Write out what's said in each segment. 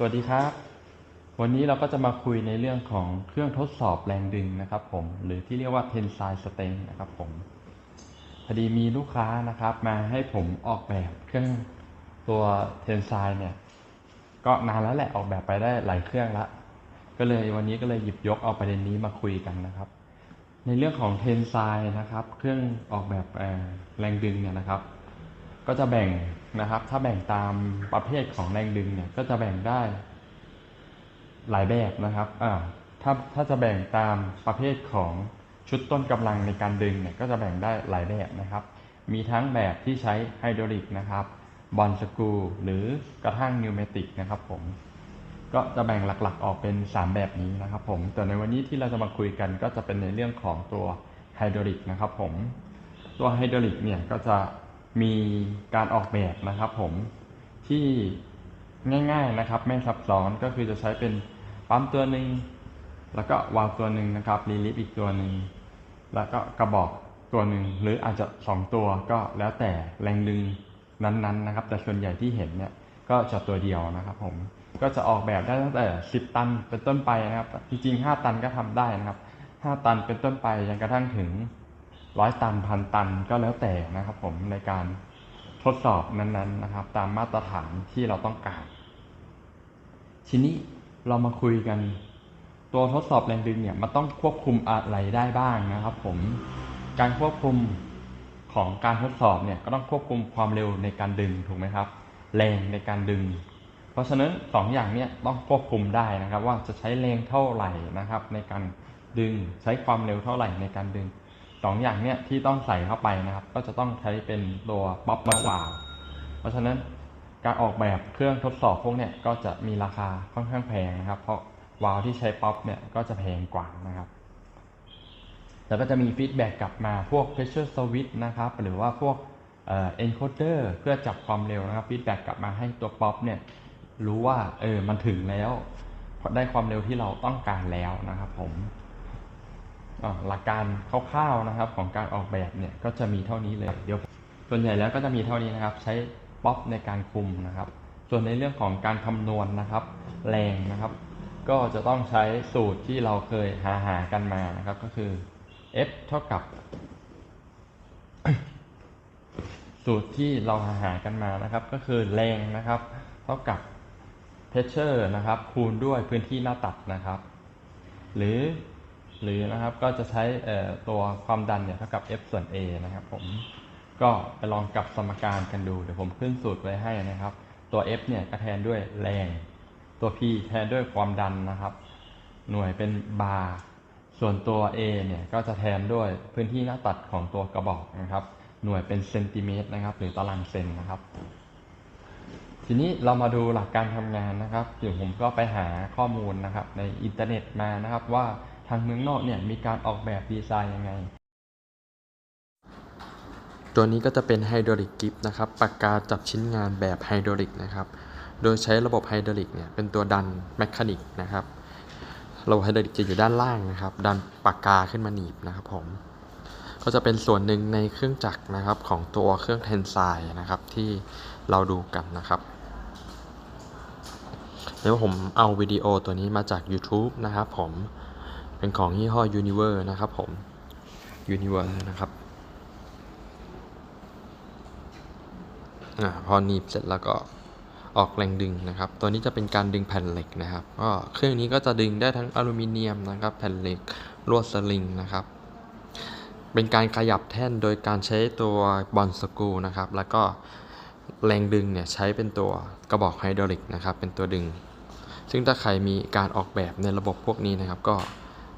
สวัสดีครับ วันนี้เราก็จะมาคุยในเรื่องของเครื่องทดสอบแรงดึงนะครับผม หรือที่เรียกว่า tensile strength นะครับผม พอดีมีลูกค้านะครับ มาให้ผมออกแบบเครื่องตัว tensile เนี่ย ก็นานแล้วแหละออกแบบไปได้หลายเครื่องละ ก็เลยวันนี้ก็เลยหยิบยกเอาประเด็นนี้มาคุยกันนะครับ ในเรื่องของ tensile นะครับ เครื่องออกแบบแรงดึงเนี่ยนะครับ ก็จะแบ่งนะครับ ถ้าแบ่งตามประเภทของแรงดึงเนี่ยก็จะแบ่งได้ หลายแบบนะครับอ่าถ้าถ้าจะแบ่งตามประเภทของชุดต้นกำลังในการดึงเนี่ยก็จะแบ่งได้หลายแบบนะครับ มีทั้งแบบที่ใช้ไฮดรอลิกนะครับบอลสกูหรือกระทั่งนิวเมติกนะครับผมก็จะแบ่งหลักๆออกเป็น 3 แบบนี้นะครับผม แต่ในวันนี้ที่เราจะมาคุยกันก็จะเป็นในเรื่องของตัวไฮดรอลิกนะครับผม ตัวไฮดรอลิกเนี่ยก็จะ มีการออกแบบนะครับผมที่ง่าย ๆนะครับ ไม่ซับซ้อนก็คือจะใช้เป็นปั๊มตัวหนึ่งแล้วก็วาล์วตัวหนึ่งนะครับรีลิฟอีกตัวหนึ่งแล้วก็กระบอกตัวหนึ่งหรืออาจจะ 2 ตัวก็แล้วแต่แรงดึงนั้นๆนะครับ แต่ส่วนใหญ่ที่เห็นเนี่ยก็จะตัวเดียวนะครับผมก็จะออกแบบได้ตั้งแต่ 10 ตันเป็นต้นไปนะครับ จริงๆ 5 ตันก็ทำได้นะครับ 5 ตันเป็นต้นไปจนกระทั่งถึง ร้อยตันพันตันก็แล้วแต่นะครับผมในการทดสอบนั้นๆนะครับ ตามมาตรฐานที่เราต้องการ ทีนี้เรามาคุยกัน ตัวทดสอบแรงดึงเนี่ยมันต้องควบคุมอะไรได้บ้างนะครับ ผมการควบคุมของการทดสอบเนี่ยก็ต้องควบคุมความเร็วในการดึงถูกไหมครับ แรงในการดึง เพราะฉะนั้นสองอย่างเนี่ยต้องควบคุมได้นะครับ ว่าจะใช้แรงเท่าไหร่นะครับ ในการดึงใช้ความเร็วเท่าไหร่ในการดึง สองอย่างเนี่ยที่ต้องใส่เข้าไปนะครับ ก็จะต้องใช้เป็นตัวป๊อปมากกว่าเพราะฉะนั้นการออกแบบเครื่องทดสอบพวกเนี่ยก็จะมีราคาค่อนข้างแพงนะครับ เพราะวาล์วที่ใช้ป๊อปเนี่ยก็จะแพงกว่านะครับ แล้วก็จะมีฟีดแบ็กกลับมาพวก pressure switch นะครับ หรือว่าพวกเอ่อ encoder เพื่อจับความเร็วนะครับฟีดแบ็กกลับมาให้ตัวป๊อปเนี่ยรู้ว่าเออมันถึงแล้วได้ความเร็วที่เราต้องการแล้วนะครับผม หลักการคร่าวๆนะครับของการออกแบบเนี่ยก็จะมีเท่านี้เลยเดี๋ยวส่วนใหญ่แล้วก็จะมีเท่านี้นะครับ ใช้ป๊อปในการคุมนะครับ ส่วนในเรื่องของการคำนวณนะครับ แรงนะครับ ก็จะต้องใช้สูตรที่เราเคยหาหากันมานะครับ ก็คือ F เท่ากับ สูตรที่เราหาหากันมานะครับ ก็คือแรงนะครับ เท่ากับ pressure นะครับ คูณด้วยพื้นที่หน้าตัดนะครับ หรือ หรือนะครับก็จะใช้ตัวความดันเนี่ยเท่ากับ F ส่วน A นะครับผมก็ไปลองกับสมการกันดู เดี๋ยวผมขึ้นสูตรไว้ให้นะครับ ตัว F เนี่ยก็แทนด้วยแรง ตัว P แทนด้วยความดันนะครับ หน่วยเป็นบาร์ส่วนตัว A เนี่ยก็จะแทนด้วยพื้นที่หน้าตัดของตัวกระบอกนะครับ หน่วยเป็นเซนติเมตรนะครับ หรือตารางเซนนะครับ ทีนี้เรามาดูหลักการทำงานนะครับเดี๋ยวผมก็ไปหาข้อมูลนะครับในอินเทอร์เน็ตมานะครับว่า ทางเมืองนอกเนี่ยมีการออกแบบดีไซน์ยังไง ตัวนี้ก็จะเป็นไฮดรอลิกกิฟนะครับปากกาจับชิ้นงานแบบไฮดรอลิกนะครับ โดยใช้ระบบไฮดรอลิกเนี่ยเป็นตัวดันแมคานิกนะครับระบบไฮดรอลิกจะอยู่ด้านล่างนะครับ ดันปากกาขึ้นมาหนีบนะครับผมก็จะเป็นส่วนหนึ่งในเครื่องจักรนะครับของตัวเครื่องเทนไซนะครับที่เราดูกันนะครับเดี๋ยวผมเอาวิดีโอตัวนี้มาจาก YouTube นะครับผม เป็นของยี่ห้อ Univer นะครับผม Univer นะครับอาพอหนีบเสร็จแล้วก็ออกแรงดึงนะครับ ตัวนี้จะเป็นการดึงแผ่นเหล็กนะครับ ก็เครื่องนี้ก็จะดึงได้ทั้งอลูมิเนียมนะครับ แผ่นเหล็กลวดสลิงนะครับ เป็นการขยับแท่นโดยการใช้ตัวบอลสกูนะครับ แล้วก็แรงดึงเนี่ยใช้เป็นตัวกระบอกไฮดรอลิกนะครับ เป็นตัวดึง ซึ่งถ้าใครมีการออกแบบในระบบพวกนี้นะครับก็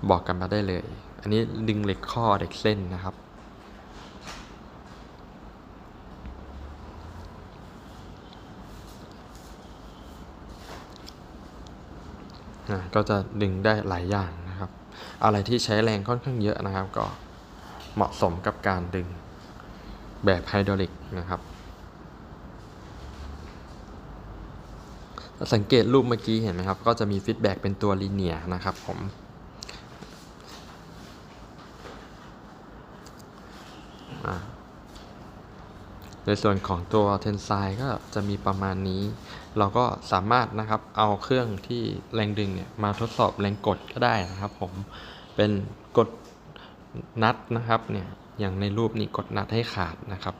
บอกกันมาได้เลย อันนี้ดึงเหล็กข้อเหล็กเส้นนะครับ ก็จะดึงได้หลายอย่างนะครับ อะไรที่ใช้แรงค่อนข้างเยอะนะครับ ก็เหมาะสมกับการดึงแบบไฮดรอลิกนะครับสังเกตรูปเมื่อกี้เห็นไหมครับ ก็จะมีฟีดแบ็กเป็นตัวลีเนียนะครับผม อะเดี๋ยว ในส่วนของตัวเทนไซก็จะมีประมาณนี้ เราก็สามารถนะครับเอาเครื่องที่แรงดึงเนี่ยมาทดสอบแรงกดก็ได้นะครับผมเป็นกดนัดนะครับเนี่ยอย่างในรูปนี้กดนัดให้ขาดนะครับ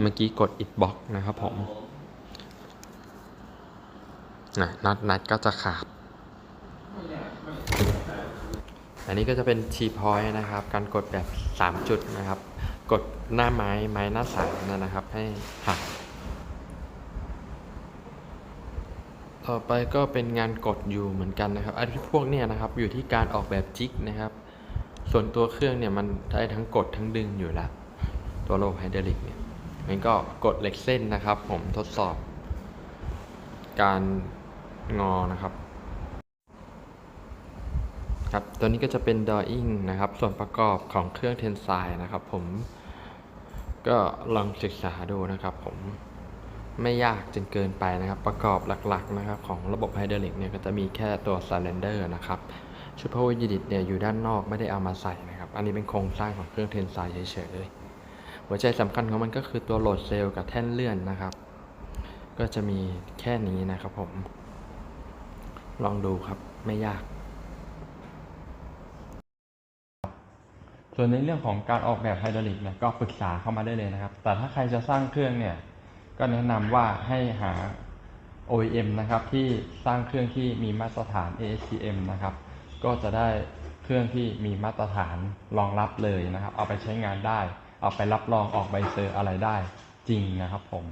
เมื่อกี้กดอิดบล็อกนะครับผมนัดนัดก็จะขาด อันนี้ก็จะเป็น T point นะครับ การกดแบบ 3 จุดนะครับ กดหน้าไม้ไม้หน้าสามนะครับ ให้หัก ต่อไปก็เป็นงานกดอยู่เหมือนกันนะครับอันที่พวกเนี่ยนะครับอยู่ที่การออกแบบจิกนะครับ ส่วนตัวเครื่องเนี่ยมันได้ทั้งกดทั้งดึงอยู่แล้ว ตัวโลไฮดรอลิกเนี่ยมันก็กดเหล็กเส้นนะครับ ผมทดสอบ การงอนะครับครับตัวนี้ก็จะเป็น drawing นะครับ ส่วนประกอบของเครื่องเทนไซนะครับผม ก็ลองศึกษาดูนะครับผมไม่ยากจนเกินไปนะครับ ประกอบหลักๆนะครับของระบบไฮดรอลิกเนี่ยก็จะมีแค่ตัว cylinder นะครับชุด power unit เนี่ยอยู่ด้านนอกไม่ได้เอามาใส่นะครับ อันนี้เป็นโครงสร้างของเครื่องเทนไซเฉยๆหัวใจสำคัญของมันก็คือตัวโหลดเซลล์กับแท่นเลื่อนนะครับ ก็จะมีแค่นี้นะครับผม ลองดูครับไม่ยาก ส่วนในเรื่องของการออกแบบไฮดรอลิกเนี่ยก็ปรึกษาเข้ามาได้เลยนะครับ แต่ถ้าใครจะสร้างเครื่องเนี่ยก็แนะนำว่าให้หา OEM นะครับที่สร้างเครื่องที่มีมาตรฐาน ASTM นะครับ ก็จะได้เครื่องที่มีมาตรฐานรองรับเลยนะครับ เอาไปใช้งานได้ เอาไปรับรองออกใบเซอร์อะไรได้จริงนะครับผม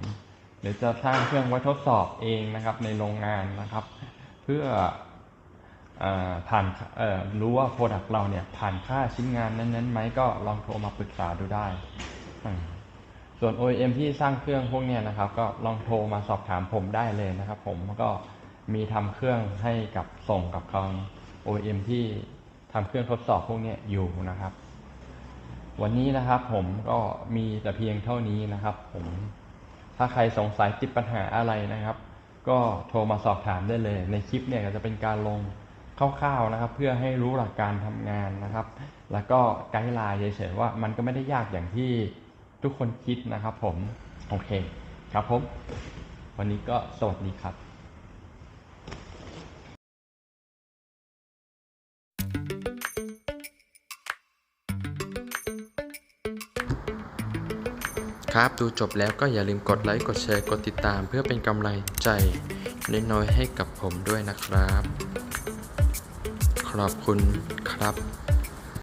หรือจะสร้างเครื่องไว้ทดสอบเองนะครับในโรงงานนะครับ เพื่อเอ่อ ผ่านรู้ว่าโปรดักต์เราเนี่ยผ่านค่าชิ้นงานนั้นๆไหมก็ลองโทรมาปรึกษาดูได้ ส่วน OEM ที่สร้างเครื่องพวกเนี้ยนะครับ ก็ลองโทรมาสอบถามผมได้เลยนะครับ ผมก็มีทำเครื่องให้กับส่งกับทาง OEM ที่ทำเครื่องทดสอบพวกเนี้ยอยู่นะครับ วันนี้นะครับผมก็มีแต่เพียงเท่านี้นะครับ ผมถ้าใครสงสัยติดปัญหาอะไรนะครับ ก็โทรมาสอบถามได้เลย ในคลิปเนี่ยก็จะเป็นการลง คร่าวๆนะครับ เพื่อให้รู้หลักการทำงานนะครับ แล้วก็ไกด์ไลน์เฉยๆว่ามันก็ไม่ได้ยากอย่างที่ทุกคนคิดนะครับ ผมโอเคครับผม วันนี้ก็สวัสดีครับครับดูจบแล้วก็อย่าลืมกดไลค์กดแชร์กดติดตาม เพื่อเป็นกำลังใจน้อยให้กับผมด้วยนะครับ ขอบคุณครับ